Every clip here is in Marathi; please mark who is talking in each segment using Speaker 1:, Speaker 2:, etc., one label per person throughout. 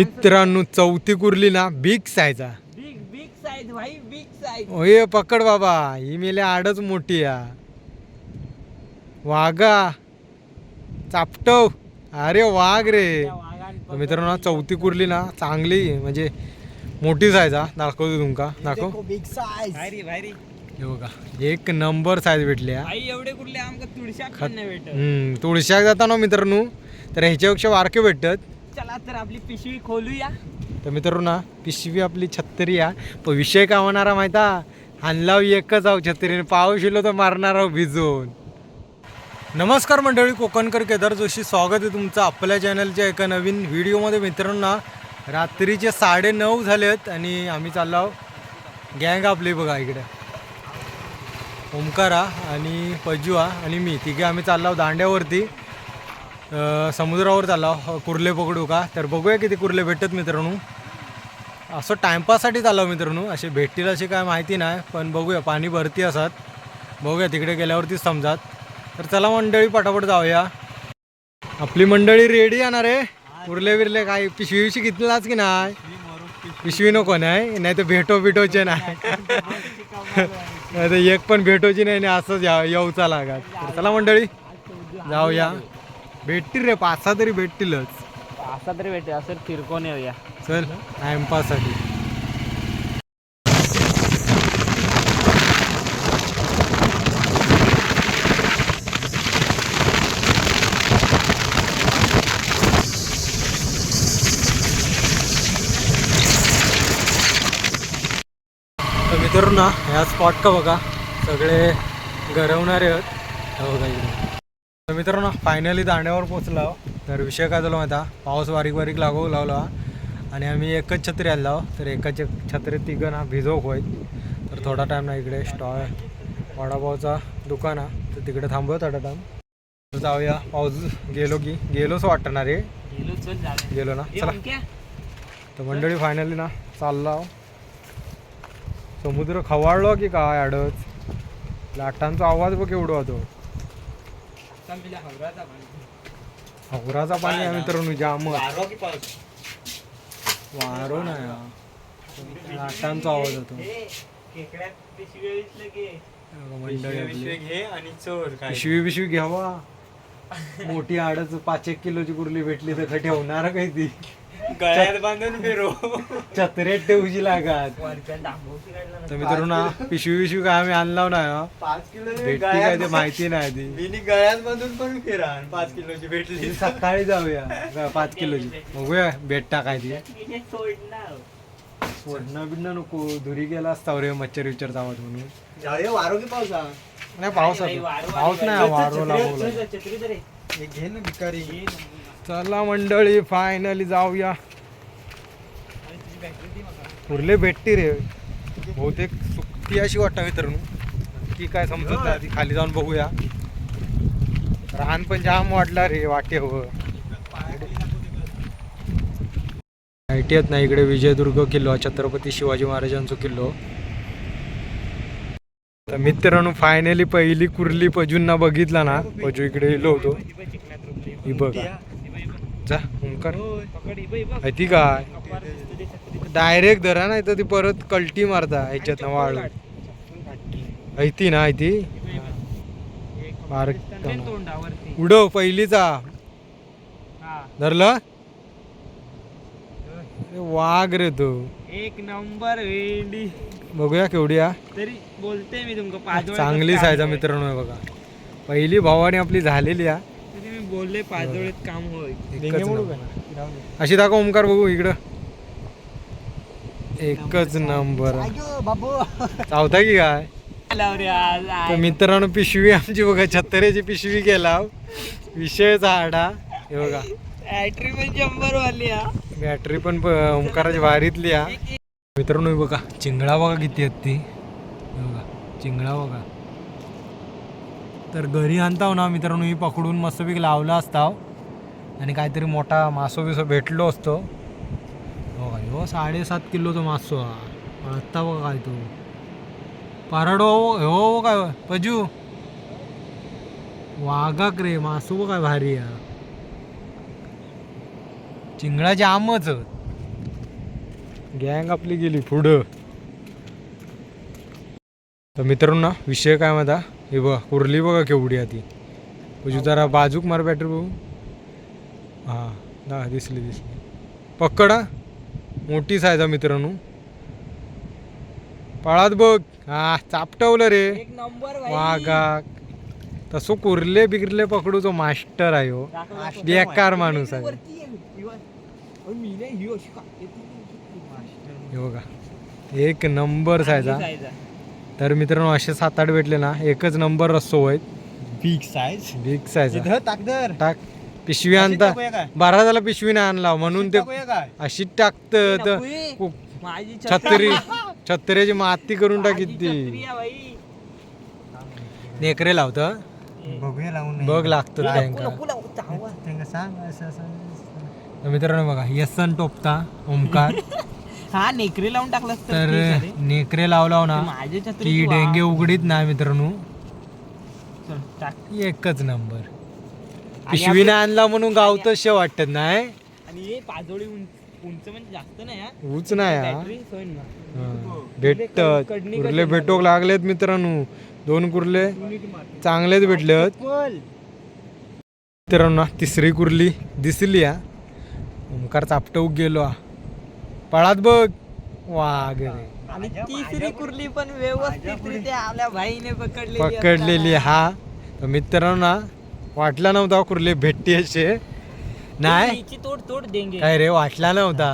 Speaker 1: मित्रांनो चौथी कुर्ली ना बिग सायचा
Speaker 2: बिग बिग साईज भाई बिग साईज
Speaker 1: ओये पकड बाबा. ही मेले आडच मोठी या वागा चापटव. अरे वाघ रे. तर मित्रांनो चौथी कुर्ली ना चांगली म्हणजे मोठी सायज हा दाखवतो तुमका. दाखव.
Speaker 3: बिग साइज
Speaker 2: भारी भारी
Speaker 1: हे बघा. एक नंबर साईज भेटली
Speaker 2: भाई एवढे कुठले तुळशाक
Speaker 1: तुळशाक जाताना मित्रांनो तर ह्याच्यापेक्षा वारके भेटतात.
Speaker 2: चला तर आपली पिशवी खोलूया.
Speaker 1: तर मित्रांनो ना पिशवी आपली छत्री या पण विषय का होणारा माहिता हानलाव एकच आहो छत्रीने पाऊस येलो तर मारणार आहो भिजून. नमस्कार मंडळी कोकणकर केदार जोशी. स्वागत आहे तुमचं आपल्या चॅनलच्या एका नवीन व्हिडिओमध्ये. मित्रांना ना रात्रीचे साडे नऊ झालेत आणि आम्ही चाललो आहो गँग आपली बघा इकडे. ओमकारा आणि पजुआ आणि मी. तिघे आम्ही चाललो आहोत दांड्यावरती. समुद्रावर चालला कुर्ले पकडू का? तर बघूया किती कुर्ले भेटतात मित्रांनो. असं टाइमपाससाठी चाललो मित्रांनो. असे भेटतील अशी काय माहिती नाही पण बघूया. पाणी भरती असतात. बघूया तिकडे गेल्यावरतीच समजात. तर चला मंडळी पटापट जाऊया. आपली मंडळी रेडी येणार आहे? कुर्ले बिरले काय? पिशवी विशी घेतलाच की नाही? पिशवी नको नाही? नाही तर भेटो बिटोचे नाही नाही. तर एक पण भेटोची नाही असंच या येऊचा लागत. तर चला मंडळी जाऊया. भेटतील रे पाच सहा तरी भेटतीलच.
Speaker 2: असा तरी भेटे असं फिरकोन येऊया.
Speaker 1: चल टाइमपाससाठी तर मित्रांनो ना ह्या स्पॉट का बघा? सगळे गरवणारे आहेत. हे बघा इकडे. तर मित्रांनो फायनली दांड्यावर पोचलो तर विषय काय झाला माहिती आहे? पाऊस बारीक बारीक लागू लावला. आणि आम्ही एकच छत्री आलो तर एकाच छत्रीत तिघं ना भिजवक होय तर थोडा टाईम ना इकडे स्टॉल वडापावचा दुकान आहे. तर तिकडे थांबव थोडा टाईम तर जाऊया. पाऊस गेलो की गेलोच वाटणार रे?
Speaker 2: गेलो
Speaker 1: ना? चला. तर मंडळी फायनली ना चालला समुद्र खवाळलो की काय आडच? लाटांचा आवाज बघ केवढा होतो.
Speaker 2: हवराचा पाणी.
Speaker 1: हवराचा पाणी आहे मित्रांनो जाम
Speaker 3: वारो की पाऊस?
Speaker 1: वारो नाही. हा. लाटांचा आवाज होतो
Speaker 2: खेकड्यात पिशवी विसलं की
Speaker 1: मंडळी आपली.
Speaker 3: घे आणि चोर काय?
Speaker 1: पिशवी पिशवी घ्यावा. मोठी आडच पाच एक किलोची कुर्ली भेटली तर ठेवणार काय ती
Speaker 3: गळ्यात बांधून फिरो
Speaker 1: चतरेट ठेवची लागत
Speaker 2: ना.
Speaker 1: तर मित्रांनो पिशवी पिशवी काय आम्ही आणला नाही हा.
Speaker 3: पाच किलो
Speaker 1: भेटती काय ते माहिती नाही ती
Speaker 3: मी गळ्यात बांधून पण फिरा आणि पाच किलोची भेटली
Speaker 1: सकाळी जाऊया पाच किलोची बघूया भेटता काय ती सोडणं बिडणं नको धुरी गेला असता रे मच्छर विचार जावत म्हणून
Speaker 3: जाऊया वारो की पावसा
Speaker 1: नाही पाऊस
Speaker 2: नाही,
Speaker 1: आता.
Speaker 2: वारो
Speaker 1: पाऊस नाही. वारो.
Speaker 3: हे घे ना भिकारी
Speaker 2: ना.
Speaker 1: चला मंडळी फायनली जाऊया.
Speaker 2: आणि भेटती
Speaker 1: कुर्ले रे. बहुतेक सुट्टी अशी वाटावी मित्रांनो की काय समजत नाही आधी खाली जाऊन बघूया. रान पण जाम वाटला रे वाटे हो माहिती आहेत ना इकडे विजयदुर्ग किल्लो छत्रपती शिवाजी महाराजांचा किल्लो. तर मित्रांनो फायनली पहिली कुर्ली पजूंना बघितला ना. पजू इकडे गेलो होतो.
Speaker 2: ही
Speaker 1: बघा. जा
Speaker 2: ही
Speaker 1: काय
Speaker 2: दिसतं ते छत्री.
Speaker 1: डायरेक्ट धरा नाही तर ती परत कल्टी मारता ह्याच्यात वाळू ऐती ना ऐती उडव पहिलीचा धरलं? वाघ रे तो.
Speaker 2: एक नंबर वेंडी.
Speaker 1: बघूया केवढी हा.
Speaker 2: तरी बोलते मी तुमका पाच
Speaker 1: चांगली सायजा मित्रांनो आहे बघा. पहिली भावानी आपली झालेली हा.
Speaker 2: बोलले पाचोळीत काम होय
Speaker 1: एकच नंबर. अशी दाखव ओमकार बघू इकडं. एकच नंबर.
Speaker 3: बाबू
Speaker 1: चावता की काय?
Speaker 2: आला रे आज
Speaker 1: तर मित्रांनो पिशवी आमची बघा छत्तरेची पिशवी केला विषय झाडा. हे बघा.
Speaker 2: बॅटरी पण शंभर वाली हा.
Speaker 1: बॅटरी पण प- ओंकाराची भारीतली हा. मित्रांनो हे बघा चिंगळा बघा किती आहेत ती. हे बघा चिंगळा बघा. तर घरी आणताव ना मित्रांनो मी पकडून मस्तपैकी लावला असताव. आणि काहीतरी मोठा मासो बिसो भेटलो असतो. हो साडेसात हो साडेसात किलोचा मासो हा. आत्ता बघा काय तो. पारडो हो, हो काय पजू. वाघाक रे मासो बघ काय भारी आहे चिंगळाचे आमच गँग आपली गेली पुढं. तर मित्रांनो विषय काय माझा हे बघा कुर्ली बघा केवढी ती. तुझी जरा बाजूक मार बॅटरी बघू. हां ना दिसली दिसली. पक्कड मोठी सायजा मित्रांनो. पळात बघ. हा चापटवलं रे. वागा तसो कुर्ले बिगरले पकडूचो मास्टर आहे हो. बेकार माणूस आहे. बघा. एक नंबर सायजा. तर मित्रांनो असे सात आठ भेटले ना एकच नंबर रस्सो आहेत
Speaker 3: बिग साईज
Speaker 1: बिग
Speaker 3: इथं टाकदर
Speaker 1: टाक. पिशवी आणता. बारा झाला पिशवी नाही आणला म्हणून ते अशी टाकत छत्री. छत्र्याची माती करून टाकीत ती. नेकरे लावत
Speaker 3: बघूया लावून
Speaker 1: बघ लागतं.
Speaker 3: त्यांना
Speaker 1: मित्रांनो बघा यसन टोपता ओमकार
Speaker 2: हा नेकरे लावून टाकलास तर.
Speaker 1: नेकरे लावलाव ना
Speaker 2: माझी छत्री
Speaker 1: की
Speaker 2: तू
Speaker 1: डेंगे उघडीत नाही मित्रांनो
Speaker 2: चल, टाक.
Speaker 1: एकच नंबर पिशवीने आणला म्हणून गावतशे वाटत नाही
Speaker 2: आणि हे पाजोळी उंच उंच म्हणजे जास्त नाही हा.
Speaker 1: ऊच नाही हा.
Speaker 2: बॅटरी सोय ना.
Speaker 1: हा. भेटत कुर्ले भेटोक लागलेत मित्रांनो दोन कुर्ले चांगलेच भेटलेत मित्रांनो तिसरी कुर्ली दिसली हा ओमकार चापटवूक गेलो हा पळात बघ. वाघ रे
Speaker 2: आणि तिसरी कुर्ली पण व्यवस्थित आपल्या भाईने पकडलेली
Speaker 1: पकडलेली हा. तर मित्रांनो ना वाटला नव्हता कुर्ले भेटते असे नाही.
Speaker 2: तोड तोड देंगे.
Speaker 1: काय रे वाटला नव्हता.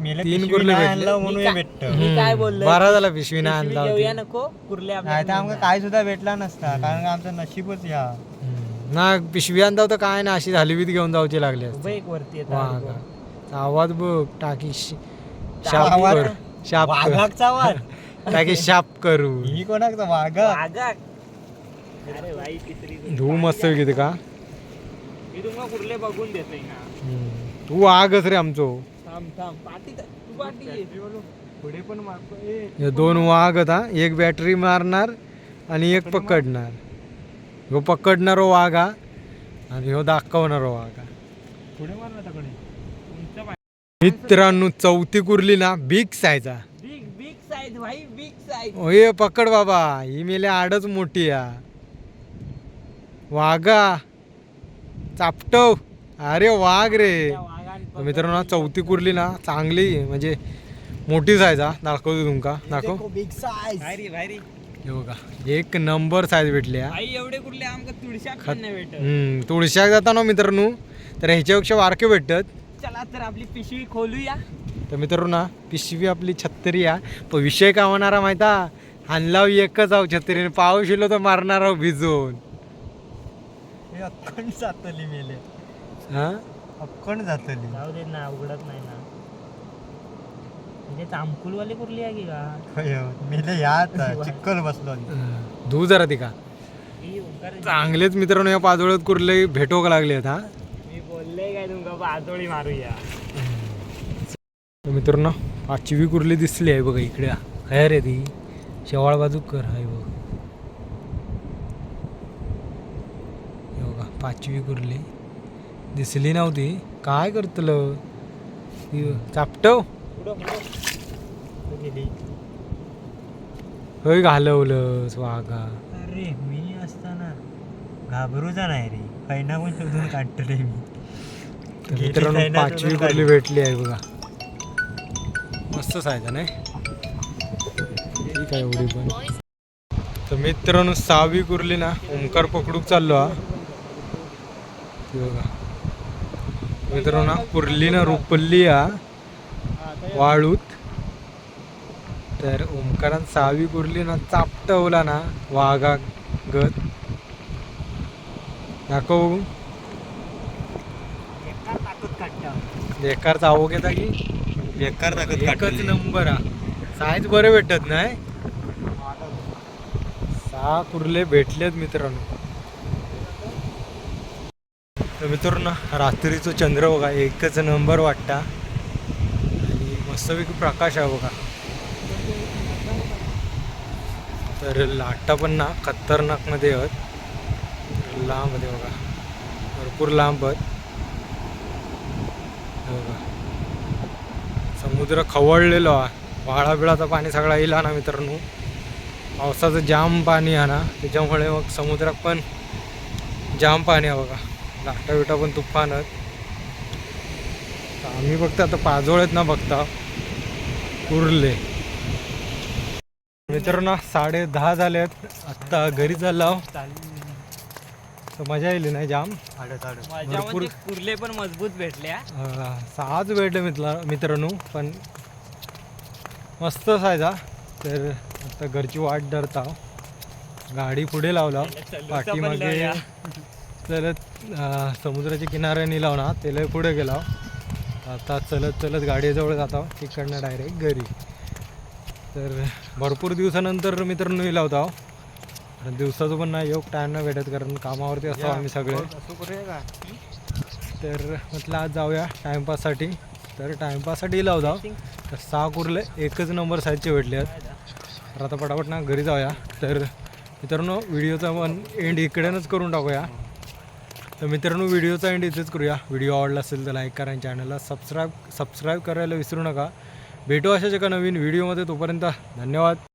Speaker 3: मेले
Speaker 1: तीन कुर्ले भेटले.
Speaker 3: आणलं म्हणून हे भेटत.
Speaker 2: मी काय?
Speaker 1: बारा झाला पिशवी
Speaker 2: पिशवी
Speaker 1: आणला.
Speaker 2: नको कुर्ले
Speaker 3: आमका काय सुद्धा भेटला नसता कारण आमचं नशीबच या.
Speaker 1: ना पिशवी आणता होता काय ना अशी हलवीत घेऊन जाऊची लागली
Speaker 2: वरती.
Speaker 1: आवाज बघ टाकी श- शाप
Speaker 3: आवाज-
Speaker 1: कर शाप कर.
Speaker 3: वाद
Speaker 1: टाकी शाप करू.
Speaker 3: ही कोणाचा वाघा
Speaker 2: वाघा. अरे भाई तिसरी कुर्ली.
Speaker 1: धू मस्त किती का?
Speaker 2: मी तुम्हाला कुर्ले बघून देतोय ना
Speaker 1: हम्म. तू आगच रे आमचो.
Speaker 2: थांब थांब. तर- तू ये.
Speaker 3: पुढे पण मारतो.
Speaker 1: हे दोन वाघ होता एक बॅटरी मारणार आणि एक पकडणार. ह्यो पकडणारो वाघ हा. आणि ह्यो दाखवणारो वाघ हा.
Speaker 3: पुढे मारला तकडे
Speaker 1: मित्रांनो चौथी कुर्ली ना बिग सायचा
Speaker 2: बिग बिग साईज भाई बिग साईज
Speaker 1: ओये पकड बाबा. ही मेले आडच मोठी या वाघा. चापटव. अरे वाघ रे. तर मित्रांनो ना चौथी कुर्ली ना चांगली म्हणजे मोठी सायज हा. दाखवतो तुमका. दाखव.
Speaker 3: बिग साईज
Speaker 2: भारी भारी.
Speaker 1: हे बघा एक नंबर साईज भेटली
Speaker 2: भाई एवढे कुर्ले आमका तुळशा
Speaker 1: खत-
Speaker 2: पण नाही भेटत.
Speaker 1: हम्म, तुळशाक जाताना मित्रांनो तर ह्याच्यापेक्षा वारके भेटतात.
Speaker 2: चला तर आपली पिशवी खोलूया.
Speaker 1: तर मित्रांनो ना पिशवी आपली छत्री या पण विषय काय होणारा माहिता हानलाव एकच आहो छत्रीने पाऊस येलो तर मारणार आहो भिजून.
Speaker 3: हे अक्कण जातली मेले.
Speaker 1: हा?
Speaker 3: अक्कण जातली.
Speaker 2: जाऊ दे ना उघडत नाही ना. म्हणजे कुर्ली आहे की का.
Speaker 3: मेले या आता चिक्कल बसलो
Speaker 1: धू जरा ती का.
Speaker 2: ही
Speaker 1: चांगलेच मित्रांनो या पाजोळ्यात कुर्ले भेटोक लागले हा.
Speaker 2: मी बोलले काय तुमका बाजोळी मारूया.
Speaker 1: तर मित्रांनो पाचवी कुर्ली दिसली आहे बघा इकडे. काय रे ती? शेवाळ बाजू कर आहे बघ. बघा पाचवी कुर्ली दिसली नव्हती. काय करतलं? चापटव. हय घालवलं वाघा
Speaker 3: अरे मी असताना घाबरूचा नाही रे. कैना पण शोधून काढतले मी.
Speaker 1: तर मित्रांनो पाचवी कुर्ली
Speaker 3: काय?
Speaker 1: भेटली आहे बघा. मस्त सायचा नाही? ठीक आहे एवढी पण. तर मित्रांनो सहावी कुर्ली ना ओंकार पकडूक चाललो हा. बघा. मित्रांनो ना कुर्ली ना रुपल्ली हा वाळूत. तर ओंकारान सहावी कुर्ली ना चापटवला ना वाघा गत दाखव बघू. बेकार चावो घेता की
Speaker 3: बेकार
Speaker 1: एकच नंबर हा. साईज बरे भेटत नाही. सहा कुर्ले भेटलेत मित्रांनो. तर मित्रांनो रात्रीचं चंद्र बघा एकच नंबर वाटता. आणि मस्तपैकी प्रकाश आहे बघा. तर लाटा पण ना खतरनाकमध्ये आहेत. लांब आहे बघा. भरपूर लांब आहेत. समुद्र खवळलेलो आहे. वाळा बिळाचं पाणी सगळा येईल ना मित्रांनो. पावसाचं जाम पाणी आहे ना. त्याच्यामुळे मग समुद्रात पण जाम पाणी आहे बघा. लाटा बिटा पण तुफानच आम्ही फक्त आता पाजोळ्यात ना बघता. उरले. मित्रांनो साडे दहा झाले आहेत आत्ता घरी चाललो तर मजा येईल नाही जाम.
Speaker 3: आडत आडत
Speaker 1: भरपूर.
Speaker 2: कुर्ले पण मजबूत भेटल्या.
Speaker 1: अं, सहाच भेटले मित्र मित्रांनो पण मस्त असायचा तर आता घरची वाट धरता. गाडी पुढे लावला. पाठीमागे चलत अं, समुद्राच्या किनाऱ्याने लावणार. त्याला पुढे गेला. आता चलत चलत गाडीजवळ जातो. तिकडनं डायरेक्ट घरी. तर भरपूर दिवसानंतर मित्रांनो लावतो. कारण दिवसाचं पण नाही योग टाईम नाही भेटत कारण कामावरती असतो आम्ही सगळे. तर म्हटलं आज जाऊया टाईमपाससाठी तर टाईमपाससाठी लावतो तर सहा कुर्ले एकच नंबर साईजचे भेटले आहेत. तर आता पटापट ना घरी जाऊया. तर मित्रांनो व्हिडिओचा पण एंड इकडेनच करून टाकूया. तर मित्रांनो व्हिडिओचा एंड इथेच करूया. व्हिडिओ आवडला असेल तर लाईक करा आणि चॅनलला सबस्क्राईब सबस्क्राईब करायला विसरू नका. भेटू अशाच एका नवीन व्हिडिओमध्ये तोपर्यंत धन्यवाद.